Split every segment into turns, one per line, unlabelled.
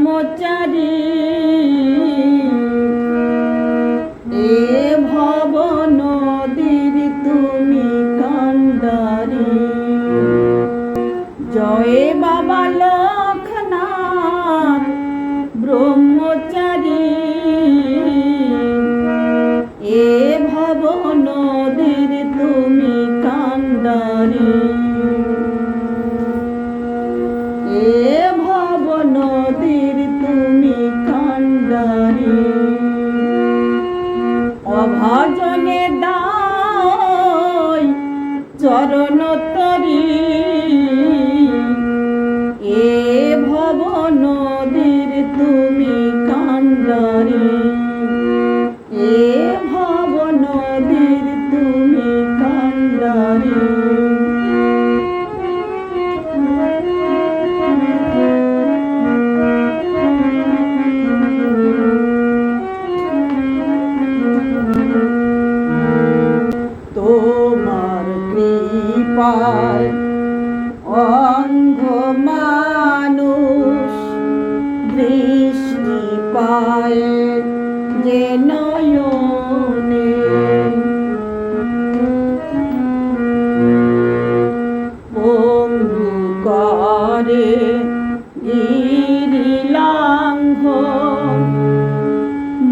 ব্রহ্মচারী। এ ভবন নদীর তুমি কণ্ডারী। জয় বাবা লক্ষনাথ ব্রহ্মচারী। এ ভবন নদীর তুমি কান্ডারী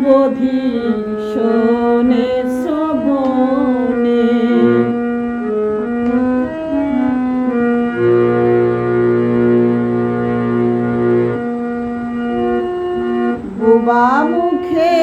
বধির শোনে শ্রবণে। বুবা মুখে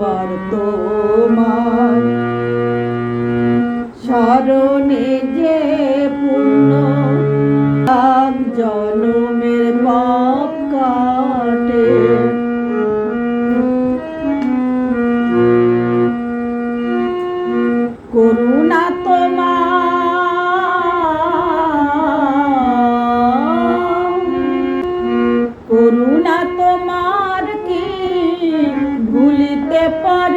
দরবার তোমার স্মরণে যে পুণ্য আগ জনমের পাপ কাটে। করুণা পারে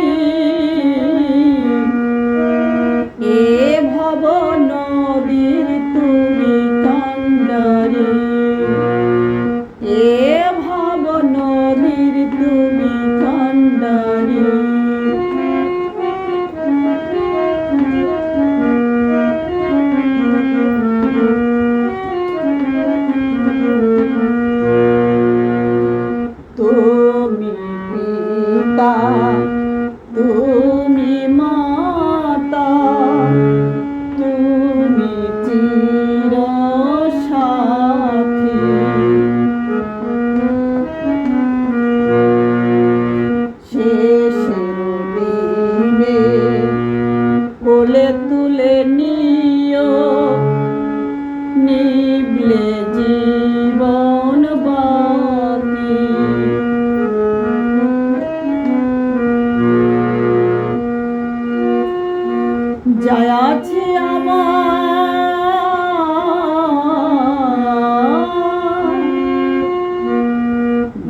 Oh.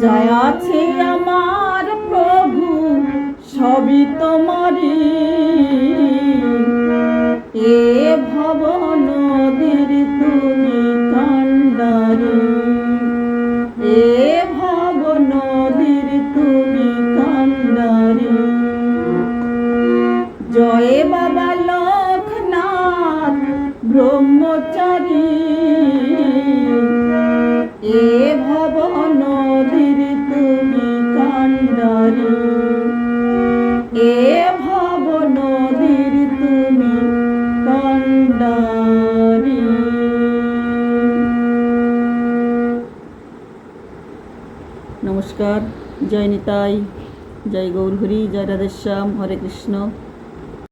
যায় আছে আমার প্রভু, সবই তোমারি এ ভবন নদীর তুমি কাণ্ডারি। এ ভবন নদীর তুমি কাণ্ডারি। জয় বাবা লোকনাথ ব্রহ্মচারী। এ নমস্কার। জয় নিতাই। জয় গৌরহরি জয় রাধেশ্যাম হরে কৃষ্ণ।